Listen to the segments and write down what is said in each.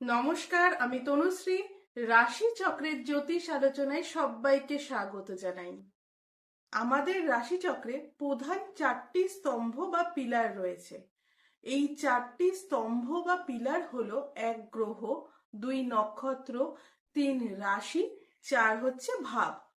নমস্কার, আমি তনুশ্রী। রাশি চক্রের জ্যোতিষ আলোচনায় সবাইকে স্বাগত জানাই। আমাদের রাশি চক্রে প্রধান চারটি স্তম্ভ বা পিলার রয়েছে। এই চারটি স্তম্ভ বা পিলার হলো এক গ্রহ, দুই নক্ষত্র, তিন রাশি, চার হচ্ছে ভাব।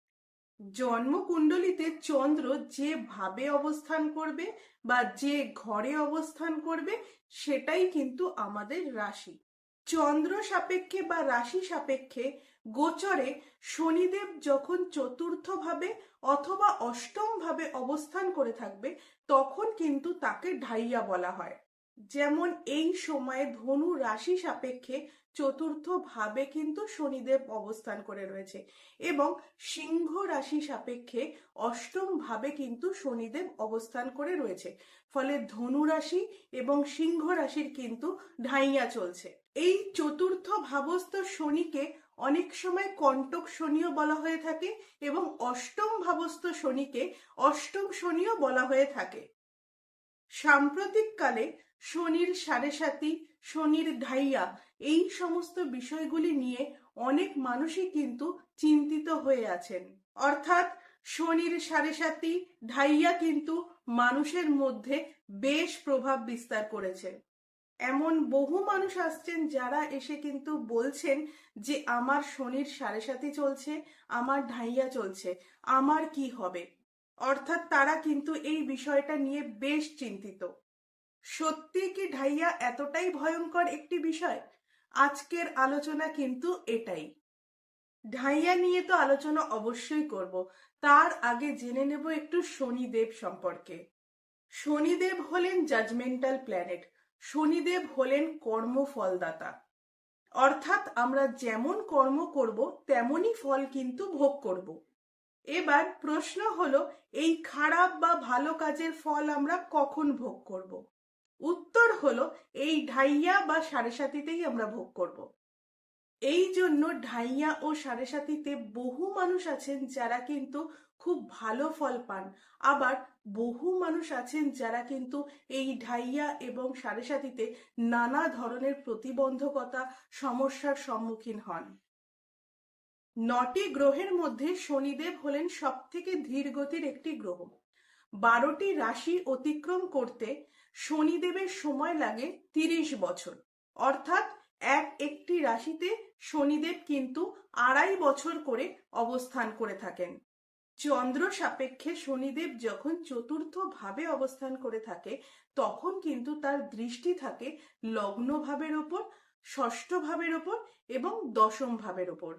জন্মকুণ্ডলিতে চন্দ্র যে ভাবে অবস্থান করবে বা যে ঘরে অবস্থান করবে, সেটাই কিন্তু আমাদের রাশি। চন্দ্র সাপেক্ষে বা রাশি সাপেক্ষে গোচরে শনিদেব যখন চতুর্থ ভাবে অথবা অষ্টম ভাবে অবস্থান করে থাকবে, তখন কিন্তু তাকে ঢাইয়া বলা হয়। যেমন এই সময়ে ধনু রাশি সাপেক্ষে চতুর্থ ভাবে কিন্তু শনিদেব অবস্থান করে রয়েছে এবং সিংহ রাশি সাপেক্ষে অষ্টম ভাবে কিন্তু শনিদেব অবস্থান করে রয়েছে। ফলে ধনু রাশি এবং সিংহ রাশির কিন্তু ঢাইয়া চলছে। এই চতুর্থ ভাবস্থ শনিকে অনেক সময় কণ্টক শনিও বলা হয়ে থাকে এবং অষ্টম ভাবস্থ শনিকে অষ্টম শনিও বলা হয়ে থাকে। সাম্প্রতিককালে শনির সাড়ে সাতি, শনির ঢাইয়া, এই সমস্ত বিষয়গুলি নিয়ে অনেক মানুষই কিন্তু চিন্তিত হয়ে আছেন। অর্থাৎ শনির সাড়ে সাতি, ঢাইয়া কিন্তু মানুষের মধ্যে বেশ প্রভাব বিস্তার করেছে। এমন বহু মানুষ আসছেন যারা এসে কিন্তু বলছেন যে, আমার শনির সাড়ে সাথে চলছে, আমার ঢাইয়া চলছে, আমার কি হবে? অর্থাৎ তারা কিন্তু এই বিষয়টা নিয়ে বেশ চিন্তিত। সত্যি কি ঢাইয়া এতটাই ভয়ঙ্কর একটি বিষয়? আজকের আলোচনা কিন্তু এটাই। ঢাইয়া নিয়ে তো আলোচনা অবশ্যই করব। তার আগে জেনে নেব একটু শনিদেব সম্পর্কে। শনিদেব হলেন জাজমেন্টাল প্ল্যানেট শনিদেব হলেন কর্মফলদাতা। অর্থাৎ আমরা যেমন কর্ম করব, তেমনই ফল কিন্তু ভোগ করব। এবার প্রশ্ন হলো, এই খারাপ বা ভালো কাজের ফল আমরা কখন ভোগ করব? উত্তর হলো এই ঢাইয়া বা সাড়ে সাতিতেই আমরা ভোগ করব। এই জন্য ঢাইয়া ও সাড়ে সাতিতে বহু মানুষ আছেন যারা কিন্তু খুব ভালো ফল পান। আবার বহু মানুষ আছেন যারা কিন্তু এই ঢাইয়া এবং সাড়ে সাতিতে নানা ধরনের প্রতিবন্ধকতা, সমস্যার সম্মুখীন হন। নটি গ্রহের মধ্যে শনিদেব হলেন সব থেকে ধীর গতির একটি গ্রহ। বারোটি রাশি অতিক্রম করতে শনিদেবের সময় লাগে তিরিশ বছর। অর্থাৎ এক একটি রাশিতে শনিদেব কিন্তু আড়াই বছর করে অবস্থান করে থাকেন। চন্দ্র সাপেক্ষে শনিদেব যখন চতুর্থ ভাবে অবস্থান করে থাকে, তখন কিন্তু তার দৃষ্টি থাকে লগ্ন ভাবের ওপর ষষ্ঠ ভাবের ওপর এবং দশম ভাবের ওপর।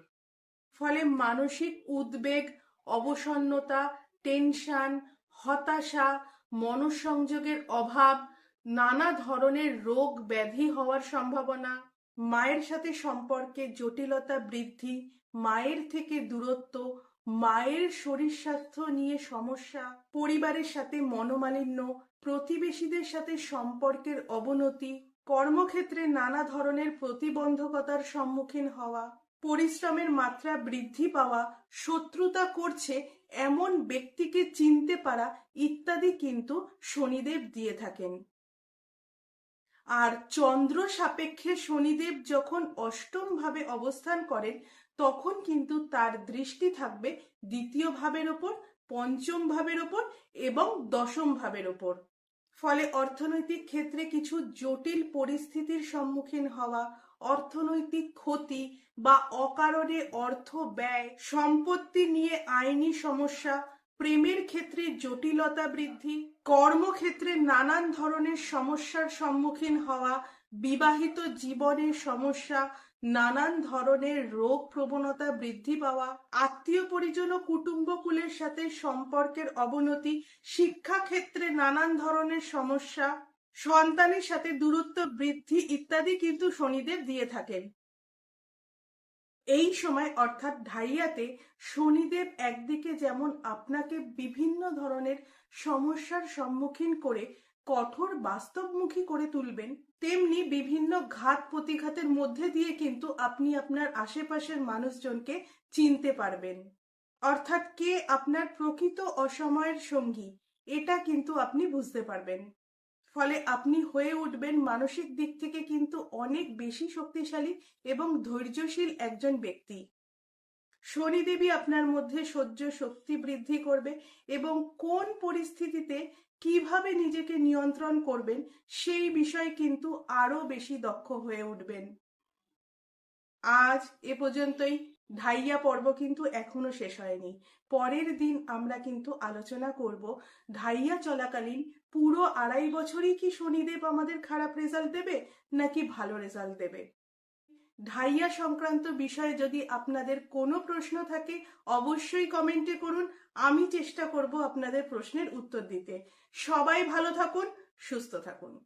ফলে মানসিক উদ্বেগ, অবসন্নতা, টেনশন, হতাশা মনঃসংযোগের অভাব, নানা ধরনের রোগ ব্যাধি হওয়ার সম্ভাবনা, মায়ের সাথে সম্পর্কে জটিলতা বৃদ্ধি, মায়ের থেকে দূরত্ব, মায়ের শরীর স্বাস্থ্য নিয়ে সমস্যা, পরিবারের সাথে মনোমালিন্য, প্রতিবেশীদের সাথে সম্পর্কের অবনতি, কর্মক্ষেত্রে নানা ধরনের প্রতিবন্ধকতার সম্মুখীন হওয়া, পরিশ্রমের মাত্রা বৃদ্ধি পাওয়া, শত্রুতা করছে এমন ব্যক্তিকে চিনতে পারা ইত্যাদি কিন্তু শনিদেব দিয়ে থাকেন। আর চন্দ্র সাপেক্ষে শনিদেব যখন অষ্টম ভাবে অবস্থান করেন, তখন কিন্তু তার দৃষ্টি থাকবে দ্বিতীয় ভাবের ওপর পঞ্চম ভাবের ওপর এবং দশম ভাবের ওপর। ফলে অর্থনৈতিক ক্ষেত্রে কিছু জটিল পরিস্থিতির সম্মুখীন হওয়া, অর্থনৈতিক ক্ষতি বা অকারণে অর্থ, ব্যয়, সম্পত্তি নিয়ে আইনি সমস্যা, প্রেমের ক্ষেত্রে জটিলতা বৃদ্ধি, কর্মক্ষেত্রে নানান ধরনের সমস্যার সম্মুখীন হওয়া, বিবাহিত জীবনের সমস্যা, নানান ধরনের রোগ প্রবণতা বৃদ্ধি পাওয়া, আত্মীয় পরিজন ও কুটুম্বকুলের সাথে সম্পর্কের অবনতি, শিক্ষাক্ষেত্রে নানান ধরনের সমস্যা, সন্তানের সাথে দূরত্ব বৃদ্ধি ইত্যাদি কিন্তু শনিদেব দিয়ে থাকেন। এই সময় অর্থাৎ ঢাইয়াতে শনিদেব একদিকে যেমন আপনাকে বিভিন্ন ধরনের সমস্যার সম্মুখীন করে কঠোর বাস্তবমুখী করে তুলবেন, তেমনি বিভিন্ন ঘাত প্রতিঘাতের মধ্যে দিয়ে কিন্তু আপনি আপনার আশেপাশের মানুষজনকে চিনতে পারবেন। অর্থাৎ কে আপনার প্রকৃত অসময়ের সঙ্গী, এটা কিন্তু আপনি বুঝতে পারবেন। ফলে আপনি হয়ে উঠবেন মানসিক দিক থেকে কিন্তু অনেক বেশি শক্তিশালী এবং ধৈর্যশীল একজন ব্যক্তি। শনিদেবী আপনার মধ্যে সহ্য শক্তি বৃদ্ধি করবে এবং কোন পরিস্থিতিতে কীভাবে নিজেকে নিয়ন্ত্রণ করবেন সেই বিষয়ে কিন্তু আরও বেশি দক্ষ হয়ে উঠবেন। আজ এ পর্যন্তই। ঢাইয়া পর্ব কিন্তু এখনও শেষ হয়নি। পরের দিন আমরা কিন্তু আলোচনা করব ঢাইয়া চলাকালীন পুরো আড়াই বছরই কি শনিদেব আমাদের খারাপ রেজাল্ট দেবে নাকি ভালো রেজাল্ট দেবে? ঢাইয়া সংক্রান্ত বিষয়ে যদি আপনাদের কোনো প্রশ্ন থাকে, অবশ্যই কমেন্টে করুন। আমি চেষ্টা করব আপনাদের প্রশ্নের উত্তর দিতে। সবাই ভালো থাকুন, সুস্থ থাকুন।